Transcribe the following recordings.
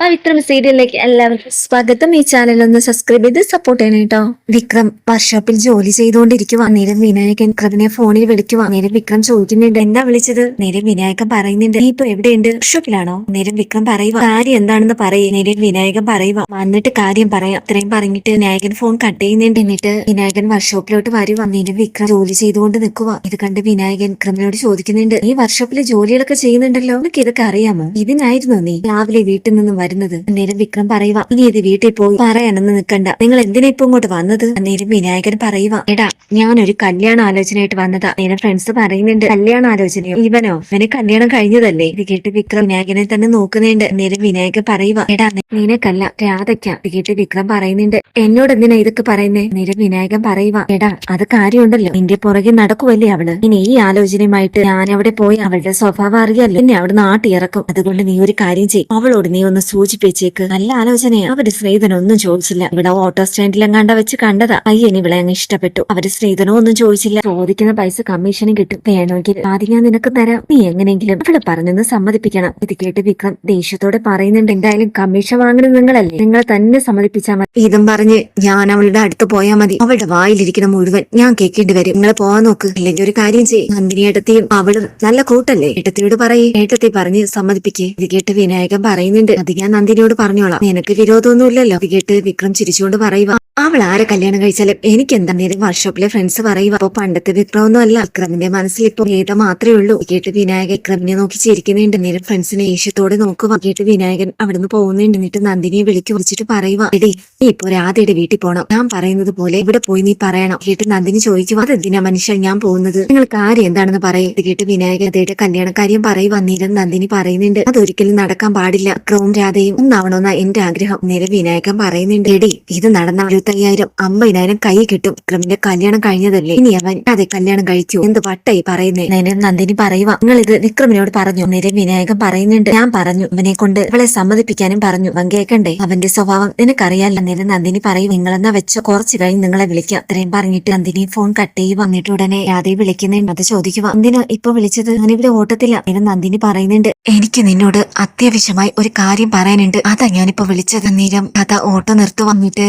വിക്രം സീരിയലിലേക്ക് എല്ലാവർക്കും സ്വാഗതം. ഈ ചാനൽ ഒന്ന് സബ്സ്ക്രൈബ് ചെയ്ത് സപ്പോർട്ട് ചെയ്യണം കേട്ടോ. വിക്രം വർക്ക്ഷോപ്പിൽ ജോലി ചെയ്തുകൊണ്ടിരിക്കുവാ. നേരം വിനായകൻ വിക്രമിനെ ഫോണിൽ വിളിക്കുക നേരം വിക്രം ചോദിക്കുന്നുണ്ട്. എന്താ വിളിച്ചത്? നേരം വിനായകൻ പറയുന്നുണ്ട്. നീ ഇപ്പൊ എവിടെയുണ്ട്? വർക്ക്ഷോപ്പിലാണോ? നേരം വിക്രം പറയുക കാര്യം എന്താണെന്ന് പറയേ. നേരം വിനായകൻ പറയുക വന്നിട്ട് കാര്യം പറയാം. അത്രയും പറഞ്ഞിട്ട് വിനായകൻ ഫോൺ കട്ട് ചെയ്യുന്നുണ്ട്. എന്നിട്ട് വിനായകൻ വർക്ക്ഷോപ്പിലോട്ട് വരുക നേരം വിക്രം ജോലി ചെയ്തുകൊണ്ട് നിൽക്കുക ഇത് കണ്ട് വിനായകൻ വിക്രമിനോട് ചോദിക്കുന്നുണ്ട്. ഈ വർക്ക്ഷോപ്പിലെ ജോലികളൊക്കെ ചെയ്യുന്നുണ്ടല്ലോ? നിനക്ക് ഇതൊക്കെ അറിയാമോ? ഇതിനായിരുന്നു നീ. രാവിലെ വീട്ടിൽ നിന്നും വരുന്നത്. അന്നേരം വിക്രം പറയുക നീ ഇത് വീട്ടിൽ പോയി പറയാനൊന്നും നിൽക്കണ്ട നിങ്ങൾ എന്തിനാ ഇപ്പൊ ഇങ്ങോട്ട് വന്നത്? അന്നേരം വിനായകൻ പറയുക എടാ ഞാനൊരു കല്യാണ ആലോചനയായിട്ട് വന്നതാ. നേരെ ഫ്രണ്ട്സ് പറയുന്നുണ്ട് കല്യാണ ആലോചനയോ? ഇവനോ? ഇവന് കല്യാണം കഴിഞ്ഞതല്ലേ? ഇത് കേട്ട് വിക്രം വിനായകനെ തന്നെ നോക്കുന്നുണ്ട്. നേരെ വിനായകൻ പറയുക എടാ നിനക്കല്ല രാധയ്ക്ക. ഇത് കേട്ട് വിക്രം പറയുന്നുണ്ട് എന്നോട് എന്തിനാ ഇതൊക്കെ പറയുന്നേ? നേരെ വിനായകൻ പറയുക എടാ അത് കാര്യമുണ്ടല്ലോ. നിന്റെ പുറകെ നടക്കുവല്ലേ അവൾ? ഇനി ഈ ആലോചനയുമായിട്ട് ഞാൻ അവിടെ പോയി അവളുടെ സ്വഭാവം അറിയാലോ. എന്നെ അവിടെ നാട്ടിറക്കും അതുകൊണ്ട് നീ ഒരു കാര്യം ചെയ്യും. അവളോട് നീ ഒന്ന് സൂചിപ്പിച്ചേക്ക് നല്ല ആലോചനയാ അവർ ശ്രീധനൊന്നും ചോദിച്ചില്ല. ഇവിടെ ഓട്ടോ സ്റ്റാൻഡിലെങ്ങാണ്ട വെച്ച് കണ്ടതാ. അയ്യന് ഇവളെ അങ്ങ് ഇഷ്ടപ്പെട്ടു. അവർ ശ്രീധനോ ഒന്നും ചോദിച്ചില്ല. ചോദിക്കുന്ന പൈസ കമ്മീഷനും കിട്ടും. വേണമെങ്കിൽ ആദ്യം ഞാൻ നിനക്ക് തരാം. നീ എങ്ങനെയെങ്കിലും അവൾ പറഞ്ഞൊന്ന് സമ്മതിപ്പിക്കണം. ഇത് കേട്ട് വിക്രം ദേഷ്യത്തോടെ പറയുന്നുണ്ട്. എന്തായാലും കമ്മീഷൻ വാങ്ങുന്നത് നിങ്ങളല്ലേ? നിങ്ങൾ തന്നെ സമ്മതിപ്പിച്ചാൽ മതി. ഇതും പറഞ്ഞ് ഞാൻ അവളുടെ അടുത്ത് പോയാൽ മതി. അവളുടെ വായിലിരിക്കുന്ന മുഴുവൻ ഞാൻ കേൾക്കേണ്ടി വരും. നിങ്ങൾ പോവാൻ നോക്ക്. അല്ലെങ്കിൽ ഒരു കാര്യം ചെയ്യും. നന്ദിനി ഏട്ടത്തിയും അവളും നല്ല കൂട്ടല്ലേ? ഏട്ടത്തിയോട് പറയും. ഏട്ടത്തി പറഞ്ഞ് സമ്മതിപ്പിക്കേ. ഇത് കേട്ട് വിനായകൻ പറയുന്നുണ്ട്. അത് ഞാൻ നന്ദിനിയോട് പറഞ്ഞോളാം. നിനക്ക് വിരോധമൊന്നുമില്ലല്ലോ. കേട്ട് വിക്രം ചിരിച്ചുകൊണ്ട് പറയുക അവൾ ആരെ കല്യാണം കഴിച്ചാലും എനിക്ക് എന്താണെങ്കിലും വർക്ക്ഷോപ്പിലെ ഫ്രണ്ട്സ് പറയുക അപ്പൊ പണ്ടത്തെ വിക്രമൊന്നും അല്ല വിക്രമിന്റെ മനസ്സിൽ ഇപ്പൊ ഏത മാത്രമേ ഉള്ളൂ. കേട്ട് വിനായകൻ വിക്രമിനെ നോക്കി ചിരിക്കുന്നുണ്ട്. നേരം ഫ്രണ്ട്സിനെ ഏഷ്യത്തോടെ നോക്കുക കേട്ട് വിനായകൻ അവിടുന്ന് പോകുന്നുണ്ട്. എന്നിട്ട് നന്ദിനിയെ വിളിക്ക് വിളിച്ചിട്ട് പറയുക എടി നീ ഇപ്പൊ രാധയുടെ വീട്ടിൽ പോണം. ഞാൻ പറയുന്നത് പോലെ ഇവിടെ പോയി നീ പറയണം. കേട്ട് നന്ദിനി ചോദിക്കുക അതെന്തിനാ മനുഷ്യൻ ഞാൻ പോകുന്നത്? നിങ്ങൾ കാര്യം എന്താണെന്ന് പറയും. കേട്ട് വിനായകൻ അതേടെ കല്യാണക്കാര്യം പറയുക നേരം നന്ദിനി പറയുന്നുണ്ട് അതൊരിക്കലും നടക്കാൻ പാടില്ല. വിക്രവും രാധയും ഒന്നാവണമെന്ന എന്റെ ആഗ്രഹം. നേരെ വിനായകൻ പറയുന്നുണ്ട് എടി ഇത് നടന്ന എഴുപത്തയ്യായിരം അമ്പതിനായിരം കൈ കിട്ടും. വിക്രമിന്റെ കല്യാണം കഴിഞ്ഞതല്ലേ? ഇനി അവൻ അതെ കല്യാണം കഴിച്ചു. എന്ത് വട്ടായി പറയുന്നേ? നേരം നന്ദിനി പറയുക നിങ്ങൾ ഇത് വിക്രമിനോട് പറഞ്ഞു. നേരം വിനായകൻ പറയുന്നുണ്ട്. ഞാൻ പറഞ്ഞു. അവനെ കൊണ്ട് അവളെ സമ്മതിപ്പിക്കാനും പറഞ്ഞു. അവൻ കേൾക്കണ്ടേ അവന്റെ സ്വഭാവം നിനക്കറിയാല്ല നേരം നന്ദിനി പറയും. നിങ്ങളെന്നാ വെച്ച? കുറച്ച് കഴിഞ്ഞ് നിങ്ങളെ വിളിക്കാം. അത്രയും പറഞ്ഞിട്ട് നന്ദിനി ഫോൺ കട്ട് ചെയ്യുക വന്നിട്ട് ഉടനെ രാധയെ വിളിക്കുന്നേ അത് ചോദിക്കുക എന്തിനാ ഇപ്പൊ വിളിച്ചത്? ഞാനിവിടെ ഓട്ടത്തില്ല. നേരം നന്ദിനി പറയുന്നുണ്ട്. എനിക്ക് നിന്നോട് അത്യാവശ്യമായി ഒരു കാര്യം പറയാനുണ്ട്. അതാ ഞാനിപ്പോ വിളിച്ചത്. നേരം കഥ ഓട്ടോ നിർത്തു വന്നിട്ട്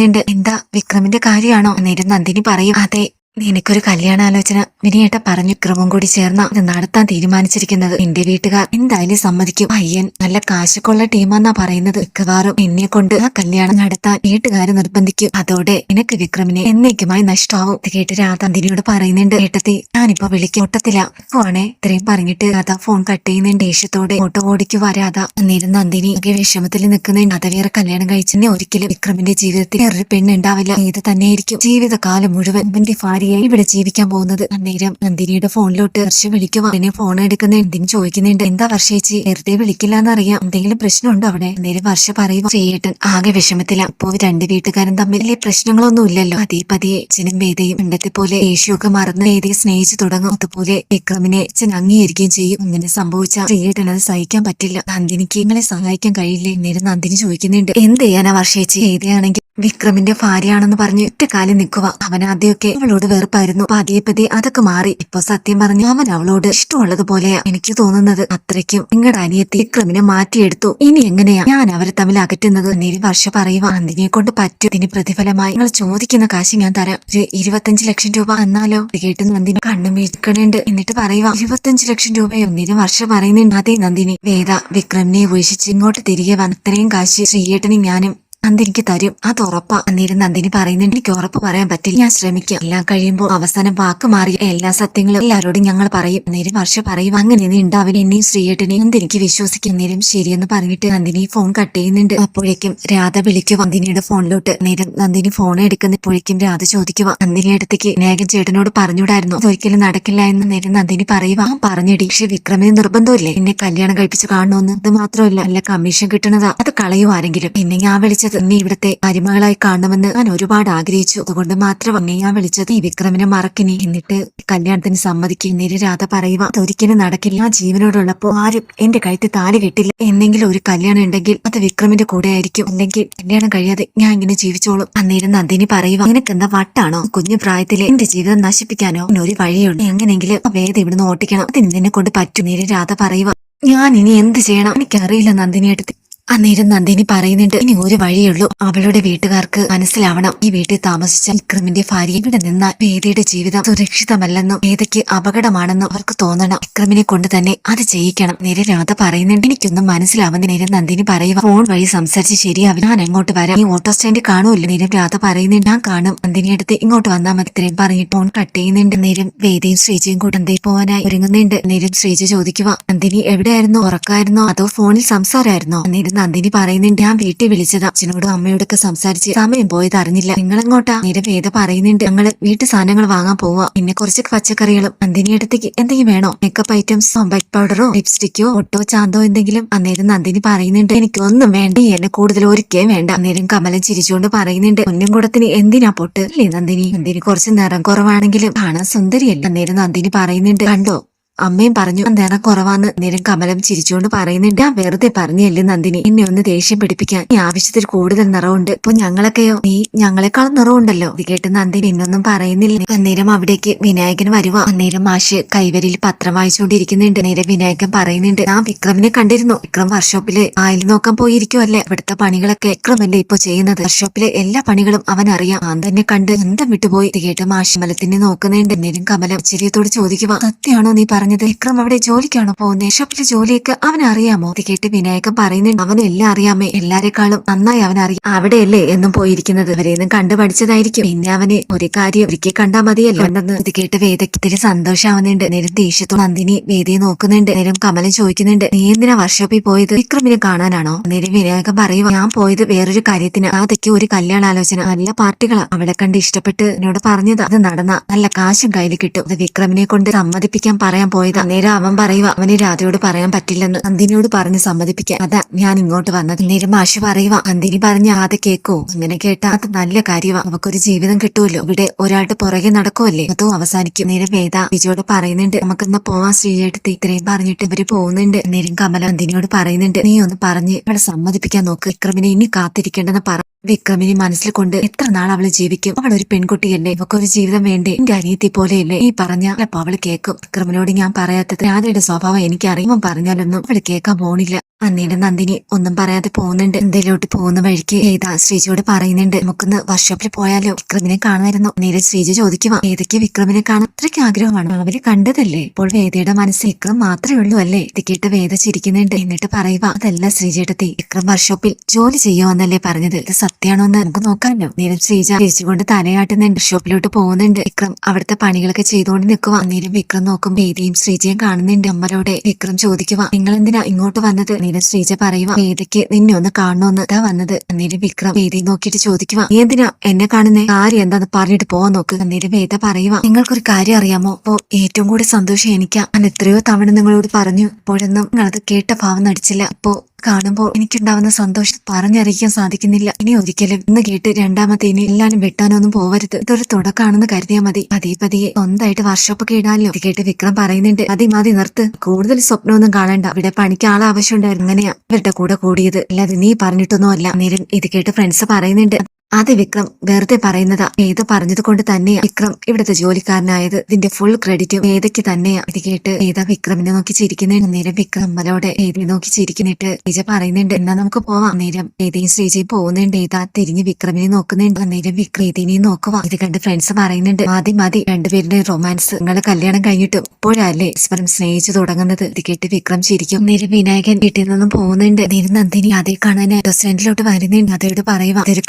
ചോദിക്കുന്നുണ്ട് എന്താ വിക്രമിന്റെ കാര്യമാണോ? നേരം നന്ദിനി പറയും. അതെ നിനക്കൊരു കല്യാണാലോചന വിനയേട്ട പറഞ്ഞു ക്രമം കൂടി ചേർന്ന ഇത് നടത്താൻ തീരുമാനിച്ചിരിക്കുന്നത്. എന്റെ വീട്ടുകാർ എന്തായാലും സമ്മതിക്കും. അയ്യൻ നല്ല കാശക്കുള്ള ടീമാന്നാ പറയുന്നത്. മിക്കവാറും എന്നെ കൊണ്ട് ആ കല്യാണം നടത്താൻ വീട്ടുകാർ നിർബന്ധിക്കും. അതോടെ എനിക്ക് വിക്രമിനെ എന്നേക്കുമായി നഷ്ടമാവും ഇത് കേട്ട് രാധ നന്ദിനിയോട് പറയുന്നുണ്ട്. ഏട്ടത്തി ഞാനിപ്പോ വിളിക്കും ഓട്ടത്തില ഫോണെ ഇത്രയും പറഞ്ഞിട്ട് രാധ ഫോൺ കട്ട് ചെയ്യുന്നുണ്ട്. ദേഷ്യത്തോടെ ഓട്ടോ ഓടിക്കുക രാധ. അന്നേരം നന്ദിനി ഒക്കെ വിഷമത്തിൽ നിൽക്കുന്നുണ്ട്. അത് വേറെ കല്യാണം കഴിച്ചെന്നെ ഒരിക്കലും വിക്രമിന്റെ ജീവിതത്തിൽ വേറൊരു പെണ്ണുണ്ടാവില്ല ഇത് തന്നെയായിരിക്കും ജീവിതകാലം മുഴുവൻ ഇവന്റെ ഭാര്യയായി ഇവിടെ ജീവിക്കാൻ പോകുന്നത്. അന്നേരം നന്ദിനിയുടെ ഫോണിലോട്ട് വർഷ വിളിക്കുക അതിനെ ഫോൺ എടുക്കുന്ന എന്തിനു ചോദിക്കുന്നുണ്ട്. എന്താ വർഷേച്ചി വെറുതെ വിളിക്കില്ല എന്നറിയാം എന്തെങ്കിലും പ്രശ്നമുണ്ടോ അവിടെ? അന്നേരം വർഷ പറയുക ചെയ്യട്ടൻ ആകെ വിഷമത്തില. അപ്പോ രണ്ട് വീട്ടുകാരും തമ്മിൽ വലിയ പ്രശ്നങ്ങളൊന്നും ഇല്ലല്ലോ. അതേ പതിയെ അച്ഛനും വേദയും പണ്ടത്തെ പോലെ യേശുവൊക്കെ മറന്ന് വേദയെ സ്നേഹിച്ചു തുടങ്ങും. അതുപോലെ വിക്രമിനെ അച്ഛൻ അംഗീകരിക്കുകയും ചെയ്യും. ഇങ്ങനെ സംഭവിച്ച ചെയ്യട്ടൻ അത് സഹിക്കാൻ പറ്റില്ല. നന്ദിനിക്ക് നിങ്ങളെ സഹായിക്കാൻ കഴിയില്ല? എന്നേരം നന്ദിനി ചോദിക്കുന്നുണ്ട് എന്ത് ചെയ്യാനാ വർഷേച്ചി വേദയാണെങ്കിൽ വിക്രമിന്റെ ഭാര്യയാണെന്ന് പറഞ്ഞ് ഒറ്റക്കാലം നിൽക്കുക അവൻ ആദ്യമൊക്കെ അവളോട് വെറുപ്പായിരുന്നു. പതിയെ പതിയെ അതൊക്കെ മാറി. ഇപ്പൊ സത്യം പറഞ്ഞു അവൻ അവളോട് ഇഷ്ടമുള്ളതുപോലെയാ എനിക്ക് തോന്നുന്നത്. അത്രയ്ക്കും നിങ്ങളുടെ അനിയത്തി വിക്രമിനെ മാറ്റിയെടുത്തു. ഇനി എങ്ങനെയാ? ഞാൻ അവരെ തമ്മിൽ അകറ്റുന്നത്. നേരി വർഷ പറയുക നന്ദിനിയെ കൊണ്ട് പറ്റും. ഇതിന് പ്രതിഫലമായി നിങ്ങൾ ചോദിക്കുന്ന കാശ് ഞാൻ തരാം. ഒരു ഇരുപത്തഞ്ച് ലക്ഷം രൂപ എന്നാലോ കേട്ട് നന്ദിനി കണ്ണും വീഴ്ക്കണുണ്ട് എന്നിട്ട് പറയുക ഇരുപത്തഞ്ച് ലക്ഷം രൂപയോ ഒന്നിനും വർഷം പറയുന്നുണ്ട്. അതേ നന്ദിനി വേദ വിക്രമിനെ ഉപേക്ഷിച്ച് ഇങ്ങോട്ട് തിരികെ വന്ന ഇത്രയും കാശ് ശ്രീയേട്ടനും ഞാനും നന്ദിനിക്ക് തരും. അത് ഉറപ്പാ. അന്നേരം നന്ദിനി പറയുന്നുണ്ട് എനിക്ക് ഉറപ്പ് പറയാൻ പറ്റില്ല. ഞാൻ ശ്രമിക്കാം. എല്ലാം കഴിയുമ്പോൾ അവസാനം വാക്ക് മാറിയ എല്ലാ സത്യങ്ങളും എല്ലാവരോടും ഞങ്ങൾ പറയും. അന്നേരം വർഷ പറയും. അങ്ങനെ നീ ഉണ്ടാവില്ല. എന്നെയും ശ്രീയേട്ടനെയും നന്ദിനിക്ക് വിശ്വസിക്കും? നേരം ശരിയെന്ന് പറഞ്ഞിട്ട് നന്ദിനി ഫോൺ കട്ട് ചെയ്യുന്നുണ്ട്. അപ്പോഴേക്കും രാധ വിളിക്കുക നന്ദിനിയുടെ ഫോണിലോട്ട് നേരം നന്ദിനി ഫോൺ എടുക്കുന്നപ്പോഴേക്കും രാധ ചോദിക്കുക നന്ദിനി അടുത്തേക്ക് വിനായകൻ ചേട്ടനോട് പറഞ്ഞുകൂടായിരുന്നു അതൊരിക്കലും നടക്കില്ല എന്ന് നേരം നന്ദിനി പറയുക പറഞ്ഞടി. പക്ഷെ വിക്രമിന് നിർബന്ധമില്ലേ? എന്നെ കല്യാണം കഴിപ്പിച്ച് കാണണമെന്ന് അത് മാത്രമല്ല. അല്ല കമ്മീഷൻ കിട്ടുന്നതാ അത് കളയും ആരെങ്കിലും. പിന്നെ ഞാൻ വിളിച്ചത് നീ ഇവിടുത്തെ അരിമകളായി കാണണമെന്ന് ഞാൻ ഒരുപാട് ആഗ്രഹിച്ചു. അതുകൊണ്ട് മാത്രം അങ്ങനെ ഞാൻ വിളിച്ചത് ഈ വിക്രമിനെ മറക്കിനി. എന്നിട്ട് കല്യാണത്തിന് സമ്മതിക്കും. നിരരാധ രാധ പറയുക അതൊരിക്കലും നടക്കില്ല. ആ ജീവനോടുള്ളപ്പോ ആരും എന്റെ കഴുത്തിൽ താലി കെട്ടില്ല. എന്തെങ്കിലും ഒരു കല്യാണം ഉണ്ടെങ്കിൽ അത് വിക്രമിന്റെ കൂടെ ആയിരിക്കും. അല്ലെങ്കിൽ കല്യാണം കഴിയാതെ ഞാൻ ഇങ്ങനെ ജീവിച്ചോളും. അന്നേരം നന്ദിനി പറയുക നിനക്ക് എന്താ വട്ടാണോ? കുഞ്ഞു പ്രായത്തിലെ എന്റെ ജീവിതം നശിപ്പിക്കാനോ? ഒരു വഴിയുണ്ട്. എങ്ങനെയെങ്കിലും ആ വേദ ഇവിടുന്ന് ഓട്ടിക്കണം. അതിന് നിന്നെ കൊണ്ട് പറ്റും. നിരരാധ രാധ പറയുക ഞാൻ ഇനി എന്ത് ചെയ്യണം? എനിക്കറിയില്ല നന്ദിനി എടുത്ത് അന്നേരം നന്ദിനി പറയുന്നുണ്ട് ഇനി ഒരു വഴിയുള്ളൂ അവളുടെ വീട്ടുകാർക്ക് മനസ്സിലാവണം. ഈ വീട്ടിൽ താമസിച്ച വിക്രമിന്റെ ഭാര്യ ഇവിടെ നിന്ന വേദിയുടെ ജീവിതം സുരക്ഷിതമല്ലെന്നും വേദയ്ക്ക് അപകടമാണെന്നും അവർക്ക് തോന്നണം. വിക്രമിനെ കൊണ്ട് തന്നെ അത് ചെയ്യിക്കണം. നേരെ രാധ പറയുന്നുണ്ട് എനിക്കൊന്നും മനസ്സിലാവുന്ന നേരം നന്ദിനി പറയുക ഫോൺ വഴി സംസാരിച്ച് ശരിയാവില്ല. ഞാൻ അങ്ങോട്ട് വരാം. ഈ ഓട്ടോ സ്റ്റാൻഡ് കാണുമല്ലോ. നേരം രാധ പറയുന്നുണ്ട് ഞാൻ കാണും. നന്ദിനി അടുത്ത് ഇങ്ങോട്ട് വന്നാൽ മതി. ഇത്രയും പറഞ്ഞിട്ട് ഫോൺ കട്ട് ചെയ്യുന്നുണ്ട്. നേരം വേദയും ശ്രീജയും കൂടെ എന്തേ പോവാനായി ഒരുങ്ങുന്നുണ്ട്. നേരം ശ്രീജ ചോദിക്കുക നന്ദിനി എവിടെയായിരുന്നു? ഉറക്കായിരുന്നോ? അതോ ഫോണിൽ സംസാരമായിരുന്നോ? നേരം നന്ദിനി പറയുന്നുണ്ട് ഞാൻ വീട്ടിൽ വിളിച്ചതാ. അച്ഛനോടും അമ്മയോടൊക്കെ സംസാരിച്ച് സമയം പോയത് അറിഞ്ഞില്ല. നിങ്ങളെങ്ങോട്ടാ? നിര വേദ പറയുന്നുണ്ട് ഞങ്ങൾ വീട്ടു സാധനങ്ങൾ വാങ്ങാൻ പോവാ. പിന്നെ കുറച്ച് പച്ചക്കറികളും. നന്ദിനി അടുത്തേക്ക് എന്തെങ്കിലും വേണോ? മേക്കപ്പ് ഐറ്റംസ് വൈറ്റ് പൗഡറോ ലിപ്സ്റ്റിക്കോ ഒട്ടോ ചാന്തോ എന്തെങ്കിലും? അന്നേരം നന്ദിനി പറയുന്നുണ്ട് എനിക്കൊന്നും വേണ്ട. എന്നെ കൂടുതൽ ഒരിക്കലും വേണ്ട. അന്നേരം കമലം ചിരിച്ചുകൊണ്ട് പറയുന്നുണ്ട് ഒന്നും കൂടത്തിന് എന്തിനാ പൊട്ട്? അല്ലേ നന്ദിനി? നന്ദിനി കുറച്ച് നിറം കുറവാണെങ്കിലും കാണാൻ സുന്ദരിയല്ല? അന്നേരം നന്ദിനി പറയുന്നുണ്ട് കണ്ടോ? അമ്മയും പറഞ്ഞു നിറ കുറവാന്ന്. നേരം കമലം ചിരിച്ചുകൊണ്ട് പറയുന്നുണ്ട് ഞാൻ വെറുതെ പറഞ്ഞല്ലേ നന്ദിനി? എന്നെ ഒന്ന് ദേഷ്യം പിടിപ്പിക്കാൻ ഈ ആവശ്യത്തിൽ കൂടുതൽ നിറവുണ്ട്. ഇപ്പൊ ഞങ്ങളൊക്കെയോ? നീ ഞങ്ങളെക്കാളും നിറവുണ്ടല്ലോ. ഇത് കേട്ട് നന്ദിനി ഇന്നൊന്നും പറയുന്നില്ല. അന്നേരം അവിടേക്ക് വിനായകൻ വരുവ. അന്നേരം മാഷ് കൈവരിയിൽ പത്രം വായിച്ചുകൊണ്ടിരിക്കുന്നുണ്ട്. നേരെ വിനായകൻ പറയുന്നുണ്ട് ഞാൻ വിക്രമിനെ കണ്ടിരുന്നു. വിക്രം വർക്ക്ഷോപ്പിൽ ആയിൽ നോക്കാൻ പോയിരിക്കുമല്ലേ ഇവിടുത്തെ പണികളൊക്കെ വിക്രമല്ലേ ഇപ്പൊ ചെയ്യുന്നത്? വർക്ക്ഷോപ്പിലെ എല്ലാ പണികളും അവൻ അറിയാം ഞാൻ തന്നെ കണ്ട് അന്തം വിട്ടുപോയി. ഇത് കേട്ട് മാഷിമലത്തിനെ നോക്കുന്നുണ്ട്. എന്നേരം കമലം ചെറിയത്തോട് ചോദിക്കുക സത്യമാണോ നീ പറഞ്ഞത് വിക്രം അവിടെ ജോലിക്കാണോ പോകുന്നത് ഷോപ്പിലെ ജോലിയൊക്കെ അവൻ അറിയാമോ ഇത് കേട്ട് വിനായകൻ പറയുന്നുണ്ട് അവൻ എല്ലാം അറിയാമേ. എല്ലാരെക്കാളും നന്നായി അവൻ അറിയാം അവിടെയല്ലേ എന്നും പോയിരിക്കുന്നത്? അവരെയൊന്നും കണ്ടു പഠിച്ചതായിരിക്കും. പിന്നെ അവന് ഒരു കാര്യം ഒരിക്കൽ കണ്ടാ മതിയല്ലോ? ഉണ്ടെന്ന് ഇത് കേട്ട് വേദയ്ക്ക് ഇത്തിരി സന്തോഷാവുന്നുണ്ട്. നേരം ദേഷ്യത്തോട് നന്ദിനി വേദിയെ നോക്കുന്നുണ്ട്. നേരം കമലം ചോദിക്കുന്നുണ്ട് നീ എന്തിനാ വർഷോപ്പിൽ പോയത്? വിക്രമിനെ കാണാനാണോ? നേരം വിനായകൻ പറയുക ഞാൻ പോയത് വേറൊരു കാര്യത്തിന്. അതൊക്കെ ഒരു കല്യാണാലോചന. നല്ല പാർട്ടികളാ. അവളെ കണ്ട് ഇഷ്ടപ്പെട്ട് എന്നോട് പറഞ്ഞത്. അത് നടന്ന. നല്ല കാശും കയ്യിൽ കിട്ടും. അത് വിക്രമിനെ കൊണ്ട് സമ്മതിപ്പിക്കാൻ പറയാൻ പോയത്. അന്നേരം അവൻ പറയുക അവന് രാധയോട് പറയാൻ പറ്റില്ലെന്ന് നന്ദിനിയോട് പറഞ്ഞ് സമ്മതിപ്പിക്കാൻ. അതാ ഞാൻ ഇങ്ങോട്ട് വന്നത്. നേരം മാഷി പറയുക നന്ദിനി പറഞ്ഞ ആദ്യ കേക്കോ? അങ്ങനെ കേട്ടാ അത് നല്ല കാര്യമാ അവക്കൊരു ജീവിതം കിട്ടുമല്ലോ ഇവിടെ ഒരാളുടെ പുറകെ നടക്കുമല്ലേ അതും അവസാനിക്കും. നേരം വേദ വിജയോട് പറയുന്നുണ്ട് നമുക്കിന്ന് പോവാൻ ശ്രീചേട്ടത്തി ഇത്രയും പറഞ്ഞിട്ട് ഇവർ പോകുന്നുണ്ട്. നേരം കമല നന്ദിനിയോട് പറയുന്നുണ്ട് നീ ഒന്ന് പറഞ്ഞ് അവളെ സമ്മതിപ്പിക്കാൻ നോക്ക്. വിക്രമിനെ ഇനി കാത്തിരിക്കേണ്ടെന്ന് പറ. വിക്രമിനെ മനസ്സിൽ കൊണ്ട് എത്ര നാൾ അവൾ ജീവിക്കും? അവൾ ഒരു പെൺകുട്ടിയല്ലേ ഒരു ജീവിതം വേണ്ടേ? എന്റെ അനിയത്തി പോലെയല്ലേ ഈ പറഞ്ഞ അപ്പൊ അവൾ കേൾക്കും. വിക്രമിനോട് ഞാൻ പറയാത്തത് രാധയുടെ സ്വഭാവം എനിക്ക് അറിയുമ്പോൾ പറഞ്ഞാലൊന്നും അവൾ കേൾക്കാൻ പോണില്ല. അന്നേരം നന്ദിനി ഒന്നും പറയാതെ പോകുന്നുണ്ട്. എന്തിലോട്ട് പോകുന്ന വഴിക്ക് ഏതാ ശ്രീജിയോട് പറയുന്നുണ്ട്. നമുക്കൊന്ന് വർക്ക്ഷോപ്പിൽ പോയാലോ? വിക്രമിനെ കാണുമായിരുന്നു. നേരെ ശ്രീജി ചോദിക്കുക ഏതൊക്കെ വിക്രമിനെ കാണാൻ അത്രയ്ക്ക് ആഗ്രഹമാണ്? അവർ കണ്ടതല്ലേ? ഇപ്പോൾ വേദയുടെ മനസ്സിൽ വിക്രം മാത്രമേ ഉള്ളൂ അല്ലേ? ഇത് കേട്ട് വേദ ചിരിക്കുന്നുണ്ട്. എന്നിട്ട് പറയുക അതല്ല ശ്രീജയുടെ വിക്രം വർക്ക്ഷോപ്പിൽ ജോലി ചെയ്യുമെന്നല്ലേ പറഞ്ഞത്. ഇത് സത്യമാണോ എന്ന് നമുക്ക് നോക്കാമല്ലോ. നേരം ശ്രീജ തിരിച്ചുകൊണ്ട് തലയാട്ടുന്നുണ്ട് വർക്ക്ഷോപ്പിലോട്ട് പോകുന്നുണ്ട്. വിക്രം അവിടുത്തെ പണികളൊക്കെ ചെയ്തുകൊണ്ട് നിൽക്കുക അന്നേരം വിക്രം നോക്കും വേദിയും ശ്രീജയും കാണുന്നുണ്ട്. അമ്മരോടെ വിക്രം ചോദിക്കുക നിങ്ങൾ എന്തിനാ ഇങ്ങോട്ട് വന്നത്? അന്നേരം ശ്രീജ പറയുക വേദയ്ക്ക് നിന്നെ ഒന്ന് കാണണമെന്ന് ഇതാ വന്നത്. അന്നേരം വിക്രം വേദി നോക്കിയിട്ട് ചോദിക്കുക എന്തിനാ എന്നെ കാണുന്നേ? കാര്യം എന്താന്ന് പറഞ്ഞിട്ട് പോവാൻ നോക്ക്. അന്നേരം വേദ പറയുക നിങ്ങൾക്കൊരു കാര്യം അറിയാമോ? അപ്പോ ഏറ്റവും കൂടി സന്തോഷം എനിക്കാ. ഞാൻ എത്രയോ തവണ നിങ്ങളോട് പറഞ്ഞു അപ്പോഴൊന്നും നിങ്ങളത് കേട്ട ഭാവം നടിച്ചില്ല. അപ്പോ കാണുമ്പോൾ എനിക്കുണ്ടാവുന്ന സന്തോഷം പറഞ്ഞറിയിക്കാൻ സാധിക്കുന്നില്ല. ഇനി ഒരിക്കലും ഇന്ന് കേട്ട് രണ്ടാമത്തെ ഇനി എല്ലാരും വെട്ടാനൊന്നും പോവരുത്. ഇതൊരു തുടക്കമാണെന്ന് കരുതിയാൽ മതി. പതിയെ പതിയെ സ്വന്തമായിട്ട് വർക്ക്ഷോപ്പ് ഒക്കെ കേട്ട് വിക്രം പറയുന്നുണ്ട് അതി മതി നിർത്ത്. കൂടുതൽ സ്വപ്നമൊന്നും കാണണ്ട. ഇവിടെ പണിക്ക് ആളെ ആവശ്യമുണ്ടായിരുന്നു അങ്ങനെയാ ഇവരുടെ കൂടെ കൂടിയത്. അല്ലാതെ നീ പറഞ്ഞിട്ടൊന്നും അല്ല നേരം ഇത് കേട്ട് ഫ്രണ്ട്സ് പറയുന്നുണ്ട് അത് വിക്രം വെറുതെ പറയുന്നതാ. വേദ പറഞ്ഞത് കൊണ്ട് തന്നെയാ വിക്രം ഇവിടുത്തെ ജോലിക്കാരനായത്. ഇതിന്റെ ഫുൾ ക്രെഡിറ്റ് വേദയ്ക്ക് തന്നെയാ? ഇത് കേട്ട് വേദ വിക്രമിനെ നോക്കി ചിരിക്കുന്നുണ്ട് നേരം വിക്രം അമ്മലോടെ വേദയെ നോക്കി ചിരിക്കുന്നിട്ട് ശ്രീജ പറയുന്നുണ്ട്. എന്നാ നമുക്ക് പോവാം. നേരം വേദയും ശ്രീജയും പോകുന്നുണ്ട്. ഏതാ തിരിഞ്ഞ് വിക്രമിനെ നോക്കുന്നുണ്ട്. നേരം വിക്രം വേദിനെ നോക്കുക ഇത് കണ്ട് ഫ്രണ്ട്സ് പറയുന്നുണ്ട്. മതി മതി. രണ്ടുപേരുടെ റൊമാൻസ് നിങ്ങളെ കല്യാണം കഴിഞ്ഞിട്ടും ഇപ്പോഴല്ലേ സ്വരം സ്നേഹിച്ചു തുടങ്ങുന്നത്? ഇത് കേട്ട് വിക്രം ചിരിക്കും. നേരം വിനായകൻ വീട്ടിൽ നിന്നും പോകുന്നുണ്ട്. നേരം നന്ദിനി അതേ കാണാൻ റെസ്റ്റോറന്റിലോട്ട് വരുന്നുണ്ട്. അതോട് പറയുക ഇതൊരു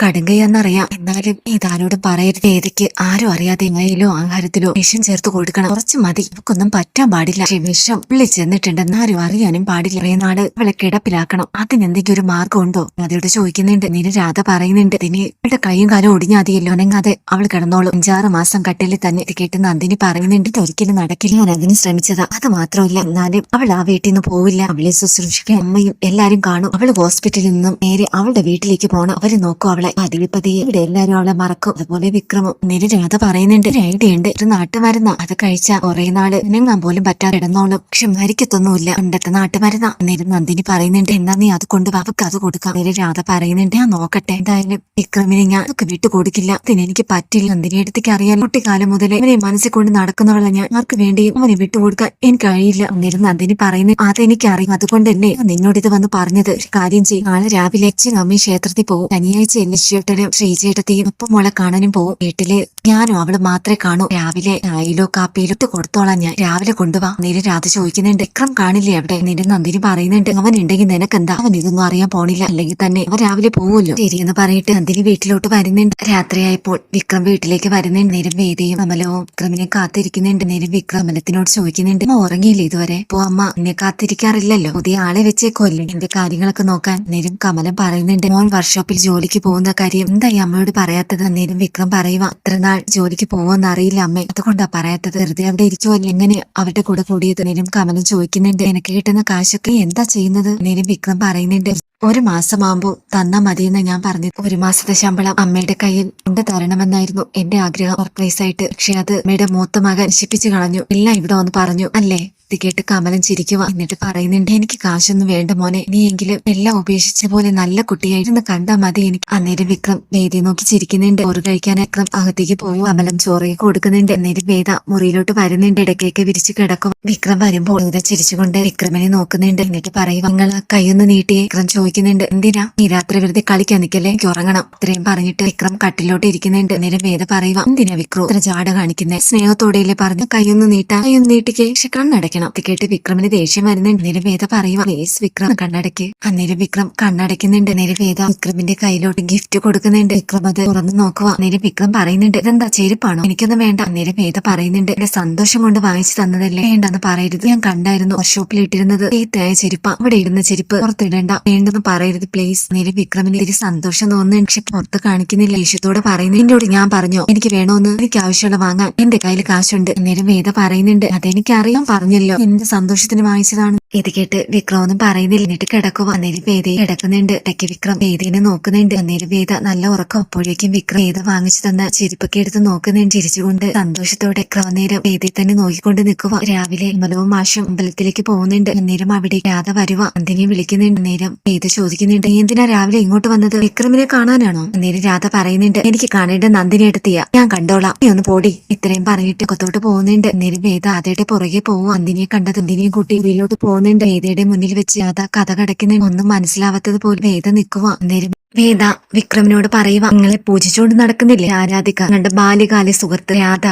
കടുങ്കയെന്നറിയാം ഈ ഇതാരോടും പറയരുത്. ഏതൊക്കെ ആരും അറിയാതെ എങ്ങനെയിലോ ആഹാരത്തിലോ വിഷം ചേർത്ത് കൊടുക്കണം. കുറച്ച് മതി. നമുക്കൊന്നും പറ്റാൻ പാടില്ല. വിഷം ഉള്ളിൽ ചെന്നിട്ടുണ്ടെന്ന് ആരും അറിയാനും പാടില്ല. നാട് അവളെ കിടപ്പിലാക്കണം. അതിനെന്തെങ്കിലും ഒരു മാർഗം ഉണ്ടോ അതോട് ചോദിക്കുന്നുണ്ട്. നിന്നെ രാധ പറയുന്നുണ്ട്. ഇതിന് ഇവിടെ കൈയും കാലും ഒടിഞ്ഞാതിയല്ലോ അനങ്ങാതെ അവൾ കിടന്നോളും. അഞ്ചാറ് മാസം കട്ടിലിൽ തന്നെ കേട്ട് നന്ദിനി പറയുന്നുണ്ട്. ഇതൊരിക്കലും നടക്കില്ല. ഞാൻ അതിന് ശ്രമിച്ചതാ. അത് മാത്രമല്ല എന്നാലും അവൾ ആ വീട്ടിൽ നിന്ന് പോവില്ല. അവളെ ശുശ്രൂഷിക്കാൻ അമ്മയും എല്ലാരും കാണും. അവൾ ഹോസ്പിറ്റലിൽ നിന്നും നേരെ അവളുടെ വീട്ടിലേക്ക് പോകണം അവർ നോക്കും അവളെ. പതിയെ പതിയെ ഇവിടെ എല്ലാരും അവളെ മറക്കും. അതുപോലെ വിക്രമും നേരെ രാധ പറയുന്നുണ്ട്. ഒരു ഐഡിയ ഉണ്ട്. ഒരു നാട്ടുമരുന്ന. അത് കഴിച്ച കുറെ നാൾ നിങ്ങാൻ പോലും പറ്റാതെ ഇടന്നോളും പക്ഷെ മരിക്കത്തൊന്നുമില്ല പണ്ടത്തെ നാട്ടുമരുന്ന. നേരം നന്ദിനി പറയുന്നുണ്ട്. എന്നാ നീ അത് കൊണ്ട് അവർക്ക് അത് കൊടുക്കാം. നേരെ രാധ പറയുന്നുണ്ട്. ഞാൻ നോക്കട്ടെ. എന്തായാലും വിക്രമിനെ ഞാൻ ഒക്കെ വിട്ടു കൊടുക്കില്ല. അതിന് എനിക്ക് പറ്റില്ല. നന്ദിനി എടുത്തേക്ക് അറിയാൻ കുട്ടിക്കാലം മുതലേ ഇവനെ മനസ്സിൽ കൊണ്ട് നടക്കുന്നവളെ ഞാൻ ആർക്ക് വേണ്ടിയും അവനെ വിട്ടുകൊടുക്കാൻ എനിക്ക് കഴിയില്ല. അന്നേരം നന്ദിനി പറയുന്നു അതെനിക്കറിയാം അതുകൊണ്ട് തന്നെ നിന്നോട് ഇത് വന്ന് പറഞ്ഞത്. ഒരു കാര്യം ചെയ്യും. നാളെ രാവിലെ അച്ഛൻ അമ്മയും ക്ഷേത്രത്തിൽ പോകും. ശനിയാഴ്ച ലക്ഷ്യേട്ടനും ശ്രീചേട്ടത്തെയും ഒപ്പം മോളെ കാണാനും പോകും വീട്ടിൽ ഞാനും അവൾ മാത്രമേ കാണൂ. രാവിലെ ചായയിലോ കാപ്പിയിലോ ഇട്ട് കൊടുത്തോളാം ഞാൻ. രാവിലെ കൊണ്ടുപോവാ നേരെ രാധ ചോദിക്കുന്നുണ്ട് വിക്രം കാണില്ലേ അവിടെ? നിന്റെ നന്ദിനി പറയുന്നുണ്ട് അവൻ ഉണ്ടെങ്കിൽ നിനക്കെന്താ? അവൻ ഇതൊന്നും അറിയാൻ പോണില്ല. അല്ലെങ്കിൽ തന്നെ അവൻ രാവിലെ പോവുമല്ലോ. ശരിയെന്ന് പറഞ്ഞിട്ട് നന്ദിനി വീട്ടിലോട്ട് വരുന്നുണ്ട്. രാത്രിയായപ്പോൾ വിക്രം വീട്ടിലേക്ക് വരുന്നുണ്ട്. നേരം വേദിയും അമലവും വിക്രമിനെ കാത്തിരിക്കുന്നുണ്ട്. നേരം വിക്രം അമലത്തിനോട് ചോദിക്കുന്നുണ്ട് അമ്മ ഉറങ്ങിയില്ലേ ഇതുവരെ? അപ്പോ അമ്മ എന്നെ കാത്തിരിക്കാറില്ലല്ലോ. പുതിയ ആളെ വെച്ചേക്കുമല്ലോ എന്റെ കാര്യങ്ങളൊക്കെ നോക്കാൻ. നേരം കമലം പറയുന്നുണ്ട് മോൻ വർക്ക്ഷോപ്പിൽ ജോലിക്ക് പോകുന്ന കാര്യം എന്തായി അമ്മയോട് പറയാത്തത്? നേരം വിക്രം പറയുക അത്ര നാൾ ജോലിക്ക് പോകുമെന്ന് അറിയില്ല അമ്മ. അതുകൊണ്ടാ പറയാത്തത്. വെറുതെ അവിടെ ഇരിക്കുമല്ലോ എങ്ങനെ അവരുടെ കൂടെ കൂടിയത്? നേരം കമലും ചോദിക്കുന്നുണ്ട്. എനിക്ക് കിട്ടുന്ന കാശൊക്കെ എന്താ ചെയ്യുന്നത്? നേരം വിക്രം പറയുന്നുണ്ട്. ഒരു മാസമാകുമ്പോ തന്നാ മതിയെന്ന് ഞാൻ പറഞ്ഞു ഒരു മാസത്തെ ശമ്പളം അമ്മയുടെ കയ്യിൽ കൊണ്ട് തരണമെന്നായിരുന്നു എന്റെ ആഗ്രഹം. സർപ്രൈസ് ആയിട്ട്. പക്ഷെ അത് അമ്മയുടെ മൂത്ത മകൻ നശിപ്പിച്ചു കളഞ്ഞു. ഇല്ല ഇവിടെ വന്ന് പറഞ്ഞു. അല്ലേ? ഇത് കേട്ട് കമലൻ ചിരിക്കുക എന്നിട്ട് പറയുന്നുണ്ട് എനിക്ക് കാശൊന്നും വേണ്ട മോനെ. നീയെങ്കിലും എല്ലാം ഉപേക്ഷിച്ച പോലെ നല്ല കുട്ടിയായിരുന്നു കണ്ടാ മതി എനിക്ക്. അന്നേരം വിക്രം വേദി നോക്കി ചിരിക്കുന്നുണ്ട്. ചോറ് കഴിക്കാൻ വിക്രം അകത്തേക്ക് പോകും കമലം ചോറയൊക്കെ കൊടുക്കുന്നുണ്ട്. അന്നേരം വേദ മുറിയിലോട്ട് വരുന്നുണ്ട്. ഇടയ്ക്കൊക്കെ വിരിച്ചു കിടക്കും. വിക്രം വരുമ്പോൾ വേദ ചിരിച്ചുകൊണ്ട് വിക്രമിനെ നോക്കുന്നുണ്ട്. എന്നിട്ട് പറയും നിങ്ങൾ കൈയൊന്ന് നീട്ടി. വിക്രം ചോദിക്കുന്നുണ്ട് എന്തിനാ? നീ രാത്രി വെറുതെ കളിക്കാൻ നിൽക്കല്ലേ? എനിക്ക് ഉറങ്ങണം. ഇത്രയും പറഞ്ഞിട്ട് വിക്രം കട്ടിലോട്ട് ഇരിക്കുന്നുണ്ട്. അന്നേരം വേദ പറയുക എന്തിനാ വിക്രം ഇത്ര ജാട കാണിക്കുന്നത് സ്നേഹത്തോടെയല്ലേ പറഞ്ഞു കൈയൊന്ന് നീട്ടാ? കൈയൊന്ന് നീട്ടിക്കേ. പക്ഷെ കണ്ണടയ്ക്കണം. ഇത് കേട്ട് വിക്രമിന് ദേഷ്യം വരുന്നുണ്ട് അന്നേരം വേദ പറയുക പ്ലീസ് വിക്രം കണ്ണടയ്ക്ക് അന്നേരം വിക്രം കണ്ണടയ്ക്കുന്നുണ്ട് അന്നേരം വേദ വിക്രമിന്റെ കയ്യിലോട്ട് ഗിഫ്റ്റ് കൊടുക്കുന്നുണ്ട്. വിക്രം അത് തുറന്നു നോക്കുക അന്നേരം വിക്രം പറയുന്നുണ്ട് ഇതെന്താ ചെരുപ്പാണോ? എനിക്കൊന്നും വേണ്ട. അന്നേരം വേദ പറയുന്നുണ്ട് എന്റെ സന്തോഷം കൊണ്ട് വാങ്ങിച്ചു തന്നതല്ലേ? വേണ്ടെന്ന് പറയരുത്. ഞാൻ കണ്ടായിരുന്നു ഷോപ്പിൽ ഇട്ടിരുന്നത്. തീത്തയായ ചെരുപ്പ. അവിടെ ഇടുന്ന ചെരുപ്പ് പുറത്തിടണ്ട. വേണ്ടെന്ന് പറയരുത് പ്ലീസ് നേരെ വിക്രമിന് ഒരു സന്തോഷം തോന്നുന്നു പക്ഷെ പുറത്ത് കാണിക്കുന്നില്ല. ദേഷ്യത്തോടെ പറയുന്നു എന്നോട് ഞാൻ പറഞ്ഞു? എനിക്ക് വേണോന്ന്? എനിക്ക് ആവശ്യമുള്ള വാങ്ങാൻ. എന്റെ കയ്യിൽ കാശുണ്ട്. അന്നേരം വേദ പറയുന്നുണ്ട് അതെനിക്കറിയാം പറഞ്ഞല്ലോ. എന്റെ സന്തോഷത്തിന് വാങ്ങിച്ചതാണ്. ഇത് കേട്ട് വിക്രം ഒന്നും പറയുന്നില്ല. എന്നിട്ട് കിടക്കുക അന്നേരം വേദയെ കിടക്കുന്നുണ്ട്. ഇടയ്ക്ക് വിക്രം വേദിനെ നോക്കുന്നുണ്ട്. അന്നേരം വേദ നല്ല ഉറക്കം. അപ്പോഴേക്കും വിക്രം വേദ വാങ്ങിച്ചു തന്ന ചെരുപ്പൊക്കെ എടുത്ത് നോക്കുന്നുണ്ട്. ചിരിച്ചുകൊണ്ട് സന്തോഷത്തോടെ വിക്രം നേരം വേദി തന്നെ നോക്കിക്കൊണ്ട് നിൽക്കുക രാവിലെ അമ്പലവും മാഷും അമ്പലത്തിലേക്ക് പോകുന്നുണ്ട്. അന്നേരം അവിടെ രാധ വരുവ. അന്തിനെ വിളിക്കുന്നുണ്ട്. നേരം വേദ ചോദിക്കുന്നുണ്ട്. എന്തിനാ രാവിലെ ഇങ്ങോട്ട് വന്നത്? വിക്രമിനെ കാണാനാണോ? അന്നേരം രാധ പറയുന്നുണ്ട്. എനിക്ക് കാണേണ്ട നന്ദിനെ എടുത്തിയ ഞാൻ കണ്ടോളാം. നീ ഒന്ന് പോടി. ഇത്രയും പറഞ്ഞിട്ട് കൊത്തോട്ട് പോകുന്നുണ്ട്. അന്നേരം വേദ അതയുടെ പുറകെ പോവും. അന്തിനിയെ കണ്ടത് അന്തിനിയും കൂട്ടി വീട്ടിലോട്ട് പോകുന്നുണ്ട്. വേദയുടെ മുന്നിൽ വെച്ച് രാധ കഥ കടക്കുന്ന ഒന്നും മനസ്സിലാവാത്തത് പോലെ വേദ നിൽക്കുക അന്നേരം വേദ വിക്രമിനോട് പറയുക നിങ്ങളെ പൂജിച്ചുകൊണ്ട് നടക്കുന്നില്ലേ ആരാധിക? നിങ്ങളുടെ ബാല്യകാല സുഹൃത്ത് രാധ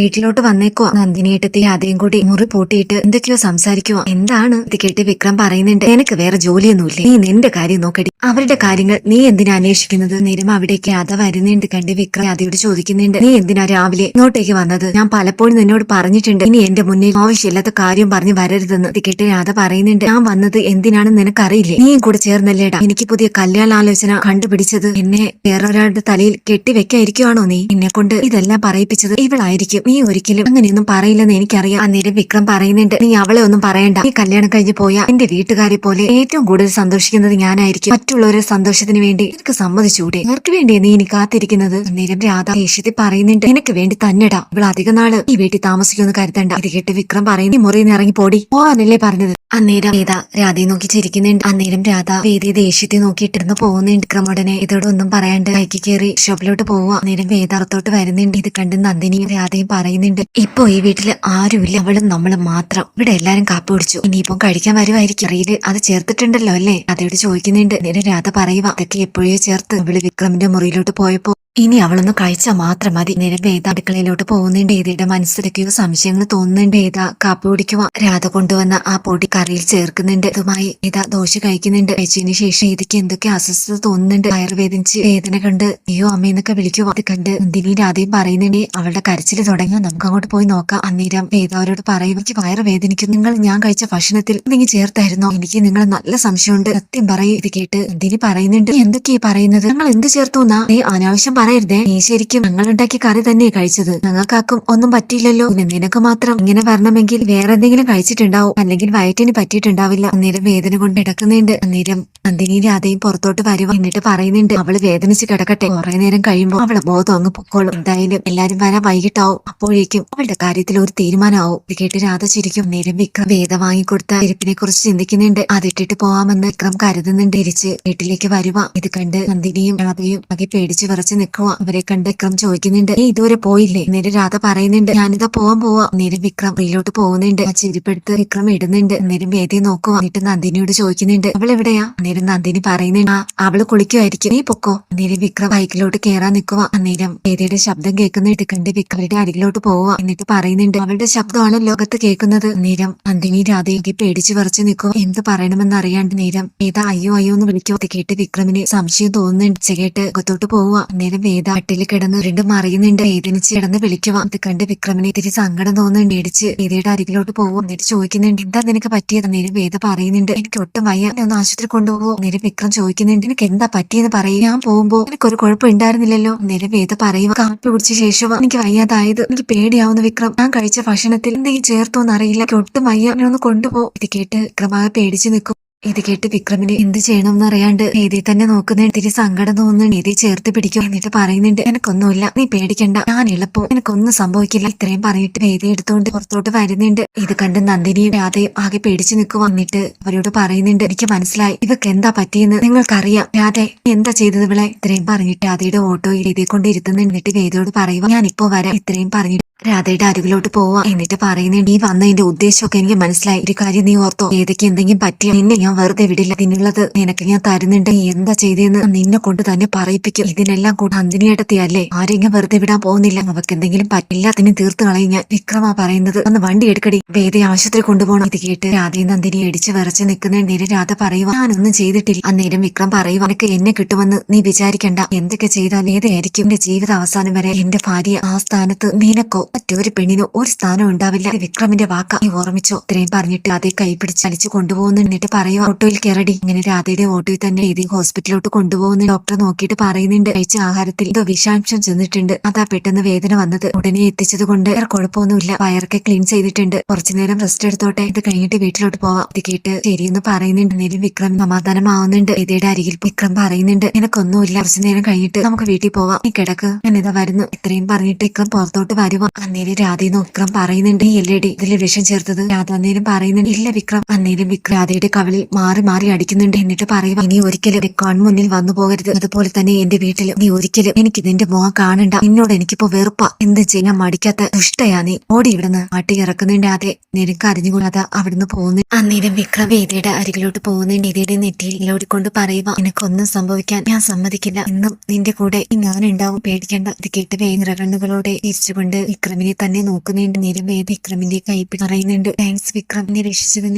വീട്ടിലോട്ട് വന്നേക്കുവാ. നന്ദിനിയേട്ടത്തി ആദ്യം കൂടി മുറി പൂട്ടിയിട്ട് എന്തൊക്കെയോ സംസാരിക്കുവാ. എന്താണ് ഇത് കേട്ട് വിക്രം പറയുന്നുണ്ട്. നിനക്ക് വേറെ ജോലിയൊന്നുമില്ല? നീ നിന്റെ കാര്യം നോക്കടി. അവരുടെ കാര്യങ്ങൾ നീ എന്തിനാ അന്വേഷിക്കുന്നത്? നിരമ അവിടേക്ക് രാധ വരുന്നുണ്ട് കണ്ട് വിക്രം ആദ്യയോട് ചോദിക്കുന്നുണ്ട്. നീ എന്തിനാ രാവിലെ ഇങ്ങോട്ടേക്ക് വന്നത്? ഞാൻ പലപ്പോഴും നിന്നോട് പറഞ്ഞിട്ടുണ്ട്. ഇനി എന്റെ മുന്നിൽ ആവശ്യമില്ലാത്ത കാര്യം പറഞ്ഞു വരരുതെന്ന് ഇത് കേട്ട് രാധ പറയുന്നുണ്ട്. ഞാൻ വന്നത് എന്തിനാണെന്ന് നിനക്കറിയില്ലേ? നീയും കൂടെ ചേർന്നല്ലേടാ. എനിക്ക് പുതിയ കല്യാണാലോചന കണ്ടുപിടിച്ചത് എന്നെ വേറൊരാളുടെ തലയിൽ കെട്ടിവെക്കായിരിക്കുവാണോ നീ? എന്നെ കൊണ്ട് ഇതെല്ലാം പറയിപ്പിച്ചത് ഇവളായിരിക്കും. നീ ഒരിക്കലും അങ്ങനെയൊന്നും പറയില്ലെന്ന് എനിക്കറിയാം. അന്നേരം വിക്രം പറയുന്നുണ്ട് നീ അവളെ ഒന്നും പറയണ്ട. നീ കല്യാണം കഴിഞ്ഞ് പോയാ എന്റെ വീട്ടുകാരെ പോലെ ഏറ്റവും കൂടുതൽ സന്തോഷിക്കുന്നത് ഞാനായിരിക്കും. മറ്റുള്ളവരെ സന്തോഷത്തിന് വേണ്ടി എനിക്ക് സമ്മതിച്ചൂടെ? ആർക്ക് വേണ്ടിയാ നീ ഇനി കാത്തിരിക്കുന്നത്? അന്നേരം രാധ ദേഷ്യത്തിൽ പറയുന്നുണ്ട് നിനക്ക് വേണ്ടി തന്നെടാ. ഇവൾ അധിക നാൾ ഈ വീട്ടിൽ താമസിക്കുമെന്ന് കരുതണ്ട. ഇത് കേട്ട് വിക്രം പറയുന്നു "നീ മുറിയിൽ നിന്ന് ഇറങ്ങി പോടി പോവാനല്ലേ പറഞ്ഞത്? അന്നേരം വേദ രാധയെ നോക്കി ചിരിക്കുന്നുണ്ട്. അന്നേരം രാധ വേദി ദേഷ്യത്തെ നോക്കിയിട്ടിരുന്ന് പോകുന്നുണ്ട്. ക്രമോടനെ ഇതോട് ഇതോടെ ഒന്നും പറയാണ്ട് കൈക്ക് കയറി ഷോപ്പിലോട്ട് പോവുക. അന്നേരം വേദ അറത്തോട്ട് വരുന്നുണ്ട്. ഇത് കണ്ട് നന്ദിനിയും രാധയും പറയുന്നുണ്ട് ഇപ്പൊ ഈ വീട്ടിൽ ആരുമില്ല. അവളും നമ്മളും മാത്രം. ഇവിടെ എല്ലാരും കാപ്പ് പിടിച്ചു ഇനിയിപ്പം കഴിക്കാൻ വരുമായിരിക്കും അറിയിൽ അത് ചേർത്തിട്ടുണ്ടല്ലോ അല്ലേ? അതോട് ചോദിക്കുന്നുണ്ട്. അന്നേരം രാധ പറയുക അതൊക്കെ എപ്പോഴേ ചേർത്ത് അവൾ വിക്രമിന്റെ മുറിയിലോട്ട് പോയപ്പോ ഇനി അവളൊന്ന് കഴിച്ചാൽ മാത്രം മതി. നേരം വേദ അടുക്കളയിലോട്ട് പോകുന്നുണ്ട് ഏതയുടെ മനസ്സിലൊക്കെയോ സംശയങ്ങൾ തോന്നുന്നുണ്ട്. ഏതാ കാപ്പി കുടിക്കുക രാധ കൊണ്ടുവന്ന ആ പൊടി കറിയിൽ ചേർക്കുന്നുണ്ട്. അതുമായി ഏതാ ദോശ കഴിക്കുന്നുണ്ട്. കഴിച്ചതിന് ശേഷം ഏതൊക്കെ എന്തൊക്കെ അസ്വസ്ഥത തോന്നുന്നുണ്ട്. വയറുവേദനിച്ച് വേദന കണ്ട് അയ്യോ അമ്മയെന്നൊക്കെ വിളിക്കുക അത് കണ്ട് ഇന്ദിനി രാധയും പറയുന്നുണ്ട്. അവളുടെ കരച്ചിൽ തുടങ്ങിയാൽ നമുക്ക് അങ്ങോട്ട് പോയി നോക്കാം. അന്നേരം വേദ അവരോട് പറയും എനിക്ക് വയറ് വേദനിക്കും നിങ്ങൾ ഞാൻ കഴിച്ച ഭക്ഷണത്തിൽ നിങ്ങൾ ചേർത്തായിരുന്നോ? എനിക്ക് നിങ്ങൾ നല്ല സംശയമുണ്ട്. സത്യം പറയും. ഇത് കേട്ട് ഇന്ദിനി പറയുന്നുണ്ട്? "നീ എന്തൊക്കെയാ പറയുന്നത്? നിങ്ങൾ എന്ത് ചേർത്തു എന്നാ? നീ അനാവശ്യം പറയരുതേ. നീ ശരിക്കും ഞങ്ങൾ ഉണ്ടാക്കിയ കറി തന്നെ കഴിച്ചത്. ഞങ്ങൾക്കാക്കും ഒന്നും പറ്റിയില്ലല്ലോ. നിനക്ക് മാത്രം ഇങ്ങനെ വരണമെങ്കിൽ വേറെ എന്തെങ്കിലും കഴിച്ചിട്ടുണ്ടാവും. അല്ലെങ്കിൽ വയറ്റിന് പറ്റിയിട്ടുണ്ടാവില്ല. അന്നേരം വേദന കൊണ്ട് കിടക്കുന്നുണ്ട്. അന്നേരം നന്ദിനി രാധയും പുറത്തോട്ട് വരുക എന്നിട്ട് പറയുന്നുണ്ട്. അവൾ വേദനിച്ച് കിടക്കട്ടെ. കുറെ നേരം കഴിയുമ്പോൾ അവളെ ബോധം അങ്ങ് പൊക്കോളും. എന്തായാലും എല്ലാരും വരാൻ വൈകിട്ടാവും. അപ്പോഴേക്കും അവളുടെ കാര്യത്തിൽ ഒരു തീരുമാനമാവും. ഇത് കേട്ട് രാധ ചിരിക്കും നേരം വിക്രം വേദ വാങ്ങിക്കൊടുത്ത ഇരിപ്പിനെ കുറിച്ച് ചിന്തിക്കുന്നുണ്ട്. അതിട്ടിട്ട് പോവാമെന്ന് വിക്രം കരുതുന്നുണ്ട്. തിരിച്ച് വീട്ടിലേക്ക് വരുവാ. ഇത് കണ്ട് നന്ദിനിയും രാധയും ആകെ പേടിച്ച് വിറച്ച് നിൽക്കുക അവരെ കണ്ട് വിക്രം ചോദിക്കുന്നുണ്ട്. നീ ഇതുവരെ പോയില്ലേ? നേരെ രാധ പറയുന്നുണ്ട്. ഞാനിതാ പോവാൻ പോവാ. നേരം വിക്രം റീലോട്ട് പോകുന്നുണ്ട്. ആ ചെരിപ്പെടുത്ത് വിക്രം ഇടുന്നുണ്ട്. നേരം വേദിയെ നോക്കുക എന്നിട്ട് നന്ദിനിയോട് ചോദിക്കുന്നുണ്ട്. അവൾ എവിടെയാ? നേരം നന്ദിനി പറയുന്നുണ്ട്. ആ അവൾ കുളിക്കുമായിരിക്കും. നീ പൊക്കോ. നേരം വിക്രം ബൈക്കിലോട്ട് കേറാൻ നിൽക്കുക അന്നേരം വേദിയുടെ ശബ്ദം കേൾക്കുന്നിട്ട് കണ്ട് വിക്രമിന്റെ അരികിലോട്ട് പോവുക എന്നിട്ട് പറയുന്നുണ്ട്. അവളുടെ ശബ്ദമാണ് ലോകത്ത് കേൾക്കുന്നത്? നേരം നന്ദിനി രാധയൊക്കെ പേടിച്ചു വിറച്ച് നിൽക്കുക എന്ത് പറയണമെന്ന് അറിയാണ്ട് നേരം. ഏതാ അയ്യോ അയ്യോ എന്ന് വിളിക്കുക കേട്ട് വിക്രമിന് സംശയം തോന്നുന്നുണ്ട്. ചേട്ട് അകത്തോട്ട് പോവുക നേരം വേദ അട്ടിൽ കിടന്ന് രണ്ട് മറിയുന്നുണ്ട്. വേദനിച്ച് കിടന്ന് വിളിക്കുവാ. അത് കണ്ട് വിക്രമനെ ഇത്തിരി സങ്കടം തോന്നുന്നുണ്ട്. ഇടിച്ച് വേദയുടെ അരികിലോട്ട് പോകും എന്നിട്ട് ചോദിക്കുന്നുണ്ട് എന്താ നിനക്ക് പറ്റിയത് നേരെ വേദ പറയുന്നുണ്ട് എനിക്ക് ഒട്ടും വയ്യ. ഒന്ന് ആശുപത്രി കൊണ്ടുപോകും നേരെ വിക്രം ചോദിക്കുന്നുണ്ട് എനിക്ക് എന്താ പറ്റിയെന്ന് പറയും. ഞാൻ പോകുമ്പോ എനിക്കൊരു കുഴപ്പം ഉണ്ടായിരുന്നില്ലല്ലോ നേരെ വേദ പറയും കാപ്പി കുടിച്ച ശേഷം എനിക്ക് വയ്യാതായത്. എനിക്ക് പേടിയാവുന്ന വിക്രം. ഞാൻ കഴിച്ച ഭക്ഷണത്തിൽ എന്തെങ്കിലും ചേർത്തോന്നറിയില്ല എനിക്ക് ഒട്ടും വയ്യ. ഒന്ന് കൊണ്ടുപോകും ഇത് കേട്ട് വിക്രമാകെ പേടിച്ചു നിൽക്കും. ഇത് കേട്ട് വിക്രമിന് എന്ത് ചെയ്യണമെന്ന് അറിയാണ്ട് നീതി തന്നെ നോക്കുന്ന ഇത്തിരി സങ്കടം തോന്നുന്നു. നീതി ചേർത്ത് പിടിക്കും എന്നിട്ട് പറയുന്നുണ്ട് എനിക്കൊന്നുമില്ല നീ പേടിക്കണ്ട. ഞാൻ എളുപ്പം. എനിക്കൊന്നും സംഭവിക്കില്ല. ഇത്രയും പറഞ്ഞിട്ട് നീതി എടുത്തുകൊണ്ട് പുറത്തോട്ട് വരുന്നുണ്ട്. ഇത് കണ്ട് നന്ദിനിയും രാധയും ആകെ പേടിച്ചു നിൽക്കും എന്നിട്ട് അവരോട് പറയുന്നുണ്ട് എനിക്ക് മനസ്സിലായി. ഇവക്ക് എന്താ പറ്റിയെന്ന് നിങ്ങൾക്കറിയാം. രാധ എന്താ ചെയ്തത് ഇവിടെ ഇത്രയും പറഞ്ഞിട്ട് രാധയുടെ ഓട്ടോ എഴുതി കൊണ്ട് ഇരുത്തുന്നു. എന്നിട്ട് വേദിയോട് പറയുക ഇപ്പോ വരാം. ഇത്രയും പറഞ്ഞിട്ട് രാധയുടെ അരികിലോട്ട് പോവാ. എന്നിട്ട് പറയുന്നുണ്ട് നീ വന്നതിന്റെ ഉദ്ദേശമൊക്കെ എനിക്ക് മനസ്സിലായി. ഒരു കാര്യം നീ ഓർത്തോ? ഏതൊക്കെ എന്തെങ്കിലും പറ്റിയ? നിന്നെ ഞാൻ വെറുതെ വിടില്ല. ഇതിനുള്ളത് നിനക്ക് ഞാൻ തരുന്നുണ്ട്. എന്താ ചെയ്തതെന്ന് നിന്നെ കൊണ്ട് തന്നെ പറയിപ്പിക്കും. ഇതിനെല്ലാം കൂടെ അന്തിനിയേട്ടത്തിയല്ലേ? ആരെങ്കിലും വെറുതെ വിടാൻ പോകുന്നില്ല. അവക്ക് എന്തെങ്കിലും പറ്റില്ലാത്തിനും തീർത്ത് കളയും ഞാൻ. വിക്രമാ പറയുന്നത്. ഒന്ന് വണ്ടി എടുക്കടി. വേദി ആശുപത്രി കൊണ്ടുപോകണം ഇത് കേട്ട് രാധയും നന്ദിനി അടിച്ച് വിറച്ച് നിൽക്കുന്ന നേരം രാധ പറയുക ഞാനൊന്നും ചെയ്തിട്ടില്ല. അന്നേരം വിക്രം പറയുക നിനക്ക് എന്നെ കിട്ടുമെന്ന് നീ വിചാരിക്കണ്ട. എന്തൊക്കെ ചെയ്താൽ ഏതായിരിക്കും? എന്റെ ജീവിത അവസാനം വരെ എന്റെ ഭാര്യ ആ സ്ഥാനത്ത് നിനക്കോ മറ്റൊരു പെണ്ണിനോ ഒരു സ്ഥാനം ഉണ്ടാവില്ല. വിക്രമിന്റെ വാക്ക നീ ഓർമ്മിച്ചോ? ഇത്രയും പറഞ്ഞിട്ട് അതേ കൈ പിടിച്ച് അലിച്ചു കൊണ്ടുപോകുന്നു. എന്നിട്ട് പറയുക ഓട്ടോയിൽ കയറടി ഇങ്ങനെ രാധയുടെ ഓട്ടോയിൽ തന്നെ എഴുതി ഹോസ്പിറ്റലിലോട്ട് കൊണ്ടുപോകുന്ന ഡോക്ടർ നോക്കിയിട്ട് പറയുന്നുണ്ട്. കഴിച്ച ആഹാരത്തിൽ ഇതോ വിഷാംശം ചെന്നിട്ടുണ്ട്. അതാ പെട്ടെന്ന് വേദന വന്നത്. ഉടനെ എത്തിച്ചത് കൊണ്ട് വേറെ കുഴപ്പമൊന്നുമില്ല. വയറൊക്കെ ക്ലീൻ ചെയ്തിട്ടുണ്ട്. കുറച്ചു നേരം റെസ്റ്റ് എടുത്തോട്ടെ. ഇത് കഴിഞ്ഞിട്ട് വീട്ടിലോട്ട് പോവാം. ഇത് കേട്ട് ശരിയെന്ന് പറയുന്നുണ്ട്. നേരം വിക്രം സമാധാനമാവുന്നുണ്ട്. വേദയുടെ അരികിൽ വിക്രം പറയുന്നുണ്ട്. നിനക്കൊന്നുമില്ല. കുറച്ചു നേരം കഴിഞ്ഞിട്ട് നമുക്ക് വീട്ടിൽ പോവാം. ഈ കിടക്ക്. ഞാനിതാ വരുന്നു. ഇത്രയും പറഞ്ഞിട്ട് വിക്രം പുറത്തോട്ട് വരുവാ. അന്നേരം രാധയെന്ന് വിക്രം പറയുന്നുണ്ട്. ഈ എല്ലടി ഇതിൽ വിഷം ചേർത്തത്? രാധ അന്നേരം പറയുന്നുണ്ട്. ഇല്ല വിക്രം. അന്നേരം വിക്രം രാധയുടെ കവിളിൽ മാറി മാറി അടിക്കുന്നുണ്ട് എന്നിട്ട് പറയുക ഇനി ഒരിക്കലും എന്റെ കൺമുന്നിൽ വന്നു പോകരുത്. അതുപോലെ തന്നെ എന്റെ വീട്ടിൽ നീ ഒരിക്കലും എനിക്ക് നിന്റെ മുഖം കാണണ്ട. നിന്നോട് എനിക്കിപ്പോ വെറുപ്പ. എന്ത് ചെയ്യാൻ മടിക്കാത്ത ദുഷ്ടയാ നീ. ഓടി ഇവിടുന്ന് മട്ടി ഇറക്കുന്നുണ്ട് അതെ നിനക്ക് അറിഞ്ഞുകൂടാതെ അവിടുന്ന് പോകുന്നു. അന്നേരം വിക്രം വേദിയുടെ അരികിലോട്ട് പോകുന്നുണ്ട്. ഇതിയുടെ നെറ്റിയിൽ ഓടിക്കൊണ്ട് പറയുക എനിക്കൊന്നും സംഭവിക്കാൻ ഞാൻ സമ്മതിക്കില്ല. എന്നും നിന്റെ കൂടെ ഞാൻ ഉണ്ടാവും പേടിക്കേണ്ട. ഇത് കേട്ട് വേന്ദ്രകണ്ണുകളോടെ തിരിച്ചുകൊണ്ട് വിക്രമിനെ തന്നെ നോക്കുന്നുണ്ട്. നേരം വേദ വിക്രമിന്റെ കൈ പറയുന്നുണ്ട് താങ്ക്സ് വിക്രം. രക്ഷിച്ചതിന്